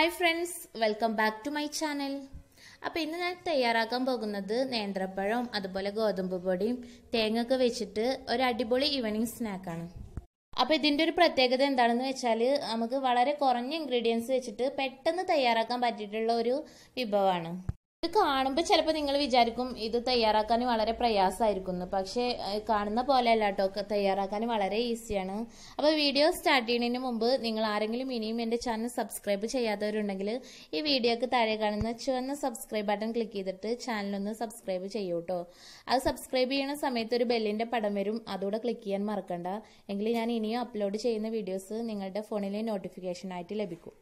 Hi friends welcome back to my channel അപ്പോൾ ഇന്ന് ഞാൻ തയ്യാറാക്കാൻ പോകുന്നത് നേന്ത്രപ്പഴം അതുപോലെ ഗോതമ്പ് പൊടിയും തേങ്ങയൊക്കെ വെച്ചിട്ട് ഒരു അടിപൊളി ഈവനിങ് സ്നാക്കാണ് അപ്പോൾ ഇതിന്റെ ഒരു പ്രത്യേകത എന്താണെന്ന് വെച്ചാൽ നമുക്ക് വളരെ കുറഞ്ഞ ഇൻഗ്രീഡിയൻസ് വെച്ചിട്ട് പെട്ടെന്ന് തയ്യാറാക്കാൻ പറ്റിയിട്ടുള്ള ഒരു വിഭവമാണ്. ഇത് കാണുമ്പോൾ ചിലപ്പോൾ നിങ്ങൾ വിചാരിക്കും ഇത് തയ്യാറാക്കാൻ വളരെ പ്രയാസമായിരിക്കുന്നു പക്ഷേ കാണുന്ന പോലെ അല്ല കേട്ടോ തയ്യാറാക്കാൻ വളരെ ഈസിയാണ്. അപ്പോൾ വീഡിയോ സ്റ്റാർട്ട് ചെയ്യുന്നതിന് മുമ്പ് നിങ്ങൾ ആരെങ്കിലും ഇനിയും എന്റെ ചാനൽ സബ്സ്ക്രൈബ് ചെയ്യാത്തവരുണ്ടെങ്കിൽ ഈ വീഡിയോക്ക് താഴെ കാണുന്ന ചുവന്ന സബ്സ്ക്രൈബ് ബട്ടൺ ക്ലിക്ക് ചെയ്തിട്ട് ചാനലൊന്ന് സബ്സ്ക്രൈബ് ചെയ്യൂ കേട്ടോ അത് സബ്സ്ക്രൈബ് ചെയ്യുന്ന സമയത്ത് ഒരു ബെല്ലിന്റെ പടം വരും. അതുകൂടെ ക്ലിക്ക് ചെയ്യാൻ മറക്കണ്ട. എങ്കിൽ ഞാൻ ഇനിയും അപ്ലോഡ് ചെയ്യുന്ന വീഡിയോസ് നിങ്ങളുടെ ഫോണിലെ നോട്ടിഫിക്കേഷനായിട്ട് ലഭിക്കും.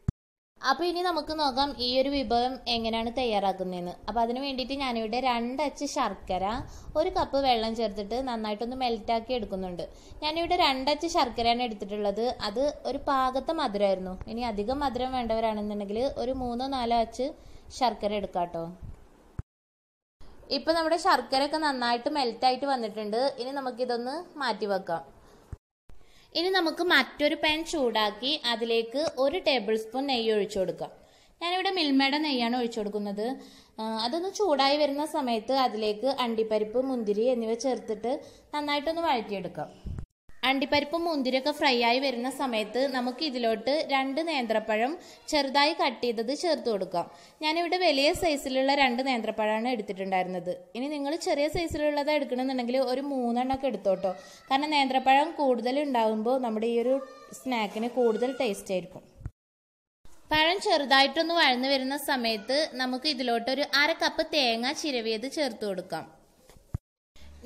അപ്പോൾ ഇനി നമുക്ക് നോക്കാം ഈ ഒരു വിഭവം എങ്ങനെയാണ് തയ്യാറാക്കുന്നതെന്ന്. അപ്പോൾ അതിന് വേണ്ടിയിട്ട് ഞാനിവിടെ രണ്ടച്ച് ശർക്കര ഒരു കപ്പ് വെള്ളം ചേർത്തിട്ട് നന്നായിട്ടൊന്ന് മെൽറ്റാക്കി എടുക്കുന്നുണ്ട്. ഞാനിവിടെ രണ്ടച്ച് ശർക്കരയാണ് എടുത്തിട്ടുള്ളത്. അത് ഒരു പാകത്തെ മധുരമായിരുന്നു ഇനി അധികം മധുരം വേണ്ടവരാണെന്നുണ്ടെങ്കിൽ ഒരു മൂന്നോ നാലോ അച്ച് ശർക്കര എടുക്കാം കേട്ടോ. ഇപ്പം നമ്മുടെ ശർക്കര ഒക്കെ നന്നായിട്ട് മെൽറ്റായിട്ട് വന്നിട്ടുണ്ട്. ഇനി നമുക്കിതൊന്ന് മാറ്റി വെക്കാം ഇനി നമുക്ക് മറ്റൊരു പാൻ ചൂടാക്കി അതിലേക്ക് ഒരു ടേബിൾ സ്പൂൺ നെയ്യ് ഒഴിച്ചു കൊടുക്കാം ഞാനിവിടെ മിൽമയുടെ നെയ്യാണ് ഒഴിച്ചു കൊടുക്കുന്നത്. അതൊന്ന് ചൂടായി വരുന്ന സമയത്ത് അതിലേക്ക് അണ്ടിപ്പരിപ്പ് മുന്തിരി എന്നിവ ചേർത്തിട്ട് നന്നായിട്ടൊന്ന് വഴറ്റിയെടുക്കാം. അണ്ടിപ്പരിപ്പും മുന്തിരിയൊക്കെ ഫ്രൈ ആയി വരുന്ന സമയത്ത് നമുക്ക് ഇതിലോട്ട് രണ്ട് നേന്ത്രപ്പഴം ചെറുതായി കട്ട് ചെയ്തത് ചേർത്ത് കൊടുക്കാം. ഞാനിവിടെ വലിയ സൈസിലുള്ള രണ്ട് നേന്ത്രപ്പഴമാണ് എടുത്തിട്ടുണ്ടായിരുന്നത്. ഇനി നിങ്ങൾ ചെറിയ സൈസിലുള്ളത് എടുക്കണമെന്നുണ്ടെങ്കിൽ ഒരു മൂന്നെണ്ണമൊക്കെ എടുത്തോട്ടോ. കാരണം നേന്ത്രപ്പഴം കൂടുതൽ ഉണ്ടാകുമ്പോൾ നമ്മുടെ ഈ ഒരു സ്നാക്കിന് കൂടുതൽ ടേസ്റ്റ് ആയിരിക്കും. പഴം ചെറുതായിട്ടൊന്ന് വഴന്നു വരുന്ന സമയത്ത് നമുക്ക് ഇതിലോട്ട് ഒരു അര കപ്പ് തേങ്ങ ചിരവിയത് ചേർത്ത് കൊടുക്കാം.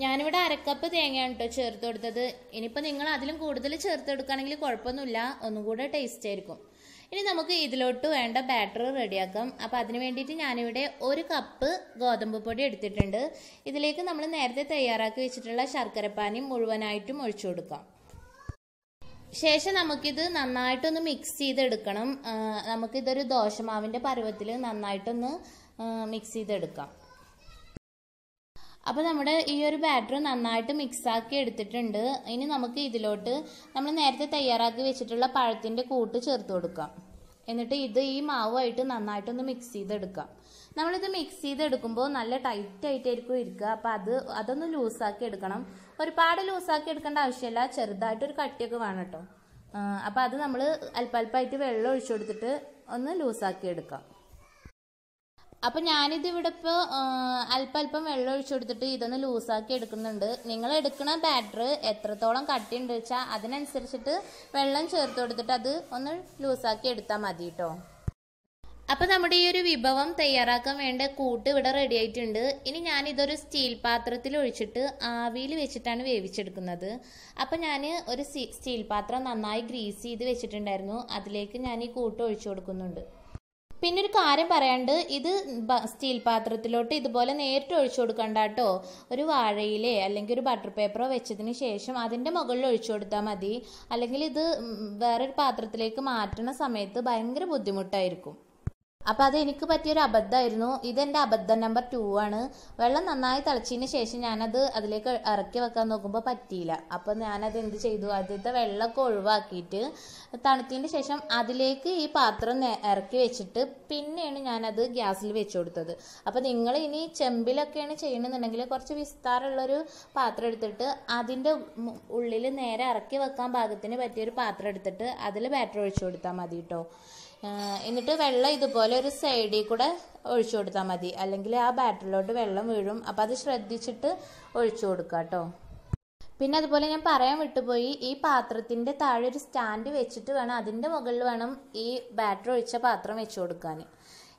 ഞാനിവിടെ അരക്കപ്പ് തേങ്ങയാണ് കേട്ടോ ചേർത്ത് കൊടുത്തത്. ഇനിയിപ്പോൾ നിങ്ങൾ അതിലും കൂടുതൽ ചേർത്ത് കൊടുക്കുകയാണെങ്കിൽ കുഴപ്പമൊന്നുമില്ല. ഒന്നും കൂടെ ടേസ്റ്റ് ആയിരിക്കും. ഇനി നമുക്ക് ഇതിലോട്ട് വേണ്ട ബാറ്റർ റെഡിയാക്കാം. അപ്പോൾ അതിന് വേണ്ടിയിട്ട് ഞാനിവിടെ ഒരു കപ്പ് ഗോതമ്പ് പൊടി എടുത്തിട്ടുണ്ട്. ഇതിലേക്ക് നമ്മൾ നേരത്തെ തയ്യാറാക്കി വെച്ചിട്ടുള്ള ശർക്കരപ്പാനി മുഴുവനായിട്ടും ഒഴിച്ചു കൊടുക്കാം. ശേഷം നമുക്കിത് നന്നായിട്ടൊന്ന് മിക്സ് ചെയ്തെടുക്കണം. നമുക്കിതൊരു ദോശമാവിന്റെ പരുവത്തിൽ നന്നായിട്ടൊന്ന് മിക്സ് ചെയ്തെടുക്കാം. അപ്പോൾ നമ്മുടെ ഈ ഒരു ബാറ്റർ നന്നായിട്ട് മിക്സാക്കി എടുത്തിട്ടുണ്ട്. ഇനി നമുക്ക് ഇതിലോട്ട് നമ്മൾ നേരത്തെ തയ്യാറാക്കി വെച്ചിട്ടുള്ള പഴത്തിന്റെ കൂട്ട് ചേർത്ത് കൊടുക്കാം. എന്നിട്ട് ഇത് ഈ മാവുമായിട്ട് നന്നായിട്ടൊന്ന് മിക്സ് ചെയ്തെടുക്കാം. നമ്മളിത് മിക്സ് ചെയ്തെടുക്കുമ്പോൾ നല്ല ടൈറ്റ് ആയിട്ടായിരിക്കും ഇരിക്കുക. അപ്പോൾ അത് അതൊന്ന് ലൂസാക്കി എടുക്കണം. ഒരുപാട് ലൂസാക്കി എടുക്കേണ്ട ആവശ്യമില്ല. ചെറുതായിട്ടൊരു കട്ടിയൊക്കെ വേണം കേട്ടോ. അപ്പോൾ അത് നമ്മൾ അല്പ അല്പമായിട്ട് വെള്ളം ഒഴിച്ചു കൊടുത്തിട്ട് ഒന്ന് ലൂസാക്കി എടുക്കാം. അപ്പൊ ഞാനിത് ഇവിടെ ഇപ്പോൾ അല്പം അല്പം വെള്ളം ഒഴിച്ചു കൊടുത്തിട്ട് ഇതൊന്ന് ലൂസാക്കി എടുക്കുന്നുണ്ട്. നിങ്ങൾ എടുക്കുന്ന ബാറ്റർ എത്രത്തോളം കട്ടിയുണ്ട് വെച്ചാൽ അതിനനുസരിച്ചിട്ട് വെള്ളം ചേർത്ത് കൊടുത്തിട്ട് അത് ഒന്ന് ലൂസാക്കി എടുത്താൽ മതി കേട്ടോ അപ്പൊ നമ്മുടെ ഈ ഒരു വിഭവം തയ്യാറാക്കാൻ വേണ്ട കൂട്ട് ഇവിടെ റെഡി ആയിട്ടുണ്ട്. ഇനി ഞാൻ ഇതൊരു സ്റ്റീൽ പാത്രത്തിൽ ഒഴിച്ചിട്ട് ആവിയിൽ വെച്ചിട്ടാണ് വേവിച്ചെടുക്കുന്നത്. അപ്പൊ ഞാൻ ഒരു സ്റ്റീൽ പാത്രം നന്നായി ഗ്രീസ് ചെയ്ത് വെച്ചിട്ടുണ്ടായിരുന്നു. അതിലേക്ക് ഞാൻ ഈ കൂട്ട് ഒഴിച്ചു കൊടുക്കുന്നുണ്ട്. പിന്നെ ഒരു കാര്യം പറയാണ്ട് ഇത് സ്റ്റീൽ പാത്രത്തിലോട്ട് ഇതുപോലെ നേരിട്ട് ഒഴിച്ചു കൊടുക്കണ്ട കേട്ടോ ഒരു വാഴയിലേ അല്ലെങ്കിൽ ഒരു ബട്ടർ പേപ്പറോ വെച്ചതിന് ശേഷം അതിന്റെ മുകളിൽ ഒഴിച്ചു കൊടുത്താൽ മതി. അല്ലെങ്കിൽ ഇത് വേറൊരു പാത്രത്തിലേക്ക് മാറ്റുന്ന സമയത്ത് ഭയങ്കര ബുദ്ധിമുട്ടായിരിക്കും. അപ്പോൾ അത് എനിക്ക് പറ്റിയൊരു അബദ്ധമായിരുന്നു. ഇതെന്റെ അബദ്ധം നമ്പർ ടു ആണ്. വെള്ളം നന്നായി തിളച്ചതിന് ശേഷം ഞാനത് അതിലേക്ക് ഇറക്കി വെക്കാൻ നോക്കുമ്പോൾ പറ്റിയില്ല. അപ്പോൾ ഞാനത് എന്ത് ചെയ്തു? ആദ്യത്തെ വെള്ളമൊക്കെ ഒഴിവാക്കിയിട്ട് തണുത്തതിന് ശേഷം അതിലേക്ക് ഈ പാത്രം ഇറക്കി വെച്ചിട്ട് പിന്നെയാണ് ഞാനത് ഗ്യാസിൽ വെച്ചു കൊടുത്തത്. അപ്പോൾ നിങ്ങൾ ഇനി ചെമ്പിലൊക്കെയാണ് ചെയ്യണമെന്നുണ്ടെങ്കിൽ കുറച്ച് വിസ്താരമുള്ളൊരു പാത്രം എടുത്തിട്ട് അതിന്റെ ഉള്ളിൽ നേരെ ഇറക്കി വെക്കാൻ പാകത്തിന് പറ്റിയൊരു പാത്രം എടുത്തിട്ട് അതിൽ ബാറ്റർ ഒഴിച്ചു കൊടുത്താൽ മതി കേട്ടോ എന്നിട്ട് വെള്ളം ഇതുപോലെ ഒരു സൈഡിൽ കൂടെ ഒഴിച്ചു കൊടുത്താൽ മതി. അല്ലെങ്കിൽ ആ ബാറ്ററിലോട്ട് വെള്ളം വീഴും. അപ്പോൾ അത് ശ്രദ്ധിച്ചിട്ട് ഒഴിച്ചു കൊടുക്കുക കേട്ടോ പിന്നെ അതുപോലെ ഞാൻ പറയാൻ വിട്ടുപോയി ഈ പാത്രത്തിന്റെ താഴെ ഒരു സ്റ്റാൻഡ് വെച്ചിട്ട് വേണം അതിന്റെ മുകളിൽ വേണം ഈ ബാറ്റർ ഒഴിച്ച പാത്രം വെച്ചു കൊടുക്കാൻ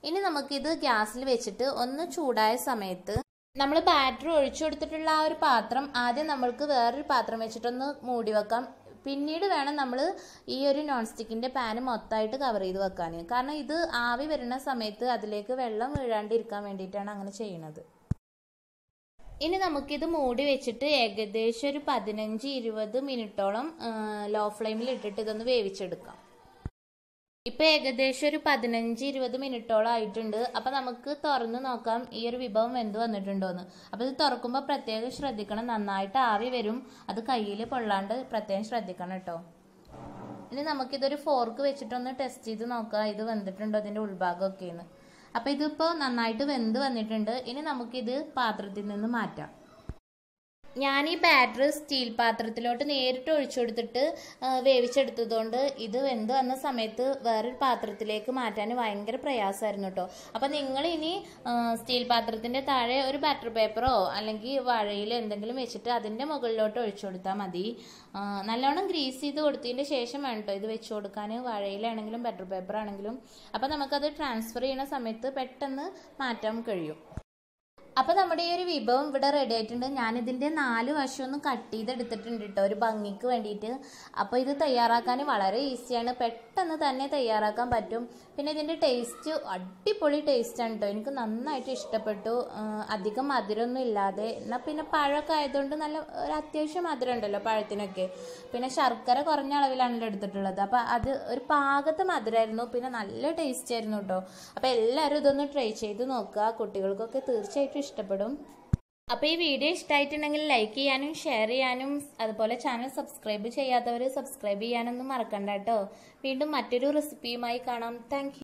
ഇനി നമുക്കിത് ഗ്യാസിൽ വെച്ചിട്ട് ഒന്ന് ചൂടായ സമയത്ത് നമ്മൾ ബാറ്റർ ഒഴിച്ചു കൊടുത്തിട്ടുള്ള ആ ഒരു പാത്രം ആദ്യം നമ്മൾക്ക് വേറൊരു പാത്രം വെച്ചിട്ടൊന്ന് മൂടി വെക്കാം. പിന്നീട് വേണം നമ്മൾ ഈ ഒരു നോൺ സ്റ്റിക്കിന്റെ പാന് മൊത്തമായിട്ട് കവർ ചെയ്ത് വെക്കാൻ കാരണം ഇത് ആവി വരുന്ന സമയത്ത് അതിലേക്ക് വെള്ളം വീഴാണ്ടിരിക്കാൻ വേണ്ടിയിട്ടാണ് അങ്ങനെ ചെയ്യുന്നത് ഇനി നമുക്കിത് മൂടി വെച്ചിട്ട് ഏകദേശം ഒരു പതിനഞ്ച് ഇരുപത് മിനിറ്റോളം ലോ ഫ്ലെയിമിൽ ഇട്ടിട്ട് ഇതൊന്ന് വേവിച്ചെടുക്കാം. ഇപ്പൊ ഏകദേശം ഒരു പതിനഞ്ച് ഇരുപത് മിനിറ്റോളം ആയിട്ടുണ്ട്. അപ്പൊ നമുക്ക് തുറന്ന് നോക്കാം ഈ ഒരു വിഭവം എന്ത് വന്നിട്ടുണ്ടോന്ന്. അപ്പൊ ഇത് തുറക്കുമ്പോൾ പ്രത്യേകം ശ്രദ്ധിക്കണം. നന്നായിട്ട് ആവി വരും. അത് കയ്യിൽ പൊള്ളാണ്ട് പ്രത്യേകം ശ്രദ്ധിക്കണം കേട്ടോ. ഇനി നമുക്കിതൊരു ഫോർക്ക് വെച്ചിട്ടൊന്ന് ടെസ്റ്റ് ചെയ്ത് നോക്കാം. ഇത് വെന്തിട്ടുണ്ടോ ഇതിന്റെ ഉൾഭാഗമൊക്കെയെന്ന് അപ്പൊ ഇതിപ്പോ നന്നായിട്ട് വെന്ത് വന്നിട്ടുണ്ട്. ഇനി നമുക്കിത് പാത്രത്തിൽ നിന്ന് മാറ്റാം. ഞാൻ ഈ ബാറ്റർ സ്റ്റീൽ പാത്രത്തിലോട്ട് നേരിട്ട് ഒഴിച്ചു കൊടുത്തിട്ട് വേവിച്ചെടുത്തതുകൊണ്ട് ഇത് വെന്ത് വന്ന സമയത്ത് വേറൊരു പാത്രത്തിലേക്ക് മാറ്റാൻ ഭയങ്കര പ്രയാസമായിരുന്നു കേട്ടോ അപ്പം നിങ്ങൾ ഇനി സ്റ്റീൽ പാത്രത്തിന്റെ താഴെ ഒരു ബാറ്റർ പേപ്പറോ അല്ലെങ്കിൽ വഴയിൽ എന്തെങ്കിലും വെച്ചിട്ട് അതിന്റെ മുകളിലോട്ട് ഒഴിച്ചു കൊടുത്താൽ മതി നല്ലോണം ഗ്രീസ് ചെയ്ത് കൊടുത്തതിന്റെ ശേഷം വേണം കേട്ടോ ഇത് വെച്ച് കൊടുക്കാൻ വഴയിലാണെങ്കിലും ബാറ്റർ പേപ്പർ ആണെങ്കിലും അപ്പം നമുക്കത് ട്രാൻസ്ഫർ ചെയ്യുന്ന സമയത്ത് പെട്ടെന്ന് മാറ്റാൻ കഴിയും. അപ്പൊ നമ്മുടെ ഈ ഒരു വിഭവം ഇവിടെ റെഡി ആയിട്ടുണ്ട്. ഞാൻ ഇതിന്റെ നാല് വശം ഒന്ന് കട്ട് ചെയ്തെടുത്തിട്ടുണ്ട് കേട്ടോ ഒരു ഭംഗിക്ക് വേണ്ടിയിട്ട്. അപ്പൊ ഇത് തയ്യാറാക്കാൻ വളരെ ഈസിയാണ്. പെട്ടെന്ന് തന്നെ തയ്യാറാക്കാൻ പറ്റും. പിന്നെ ഇതിന്റെ ടേസ്റ്റ് അടിപൊളി ടേസ്റ്റ് ആണ് കേട്ടോ എനിക്ക് നന്നായിട്ട് ഇഷ്ടപ്പെട്ടു. അധികം മധുരമൊന്നും ഇല്ലാതെ. എന്നാൽ പിന്നെ പഴമൊക്കെ ആയതുകൊണ്ട് നല്ല ഒരു അത്യാവശ്യം മധുരം ഉണ്ടല്ലോ പഴത്തിനൊക്കെ. പിന്നെ ശർക്കര കുറഞ്ഞ അളവിലാണല്ലോ എടുത്തിട്ടുള്ളത്. അപ്പൊ അത് ഒരു പാകത്ത് മധുരമായിരുന്നു പിന്നെ നല്ല ടേസ്റ്റ് ആയിരുന്നു കേട്ടോ അപ്പൊ എല്ലാവരും ഇതൊന്ന് ട്രൈ ചെയ്ത് നോക്കുക. കുട്ടികൾക്കൊക്കെ തീർച്ചയായിട്ടും ഇഷ്ടപ്പെടും. അപ്പോൾ ഈ വീഡിയോ ഇഷ്ടമായിട്ടുണ്ടെങ്കിൽ ലൈക്ക് ചെയ്യാനും ഷെയർ ചെയ്യാനും അതുപോലെ ചാനൽ സബ്സ്ക്രൈബ് ചെയ്യാത്തവർ സബ്സ്ക്രൈബ് ചെയ്യാനൊന്നും മറക്കണ്ട കേട്ടോ. വീണ്ടും മറ്റൊരു റെസിപ്പിയുമായി കാണാം. താങ്ക്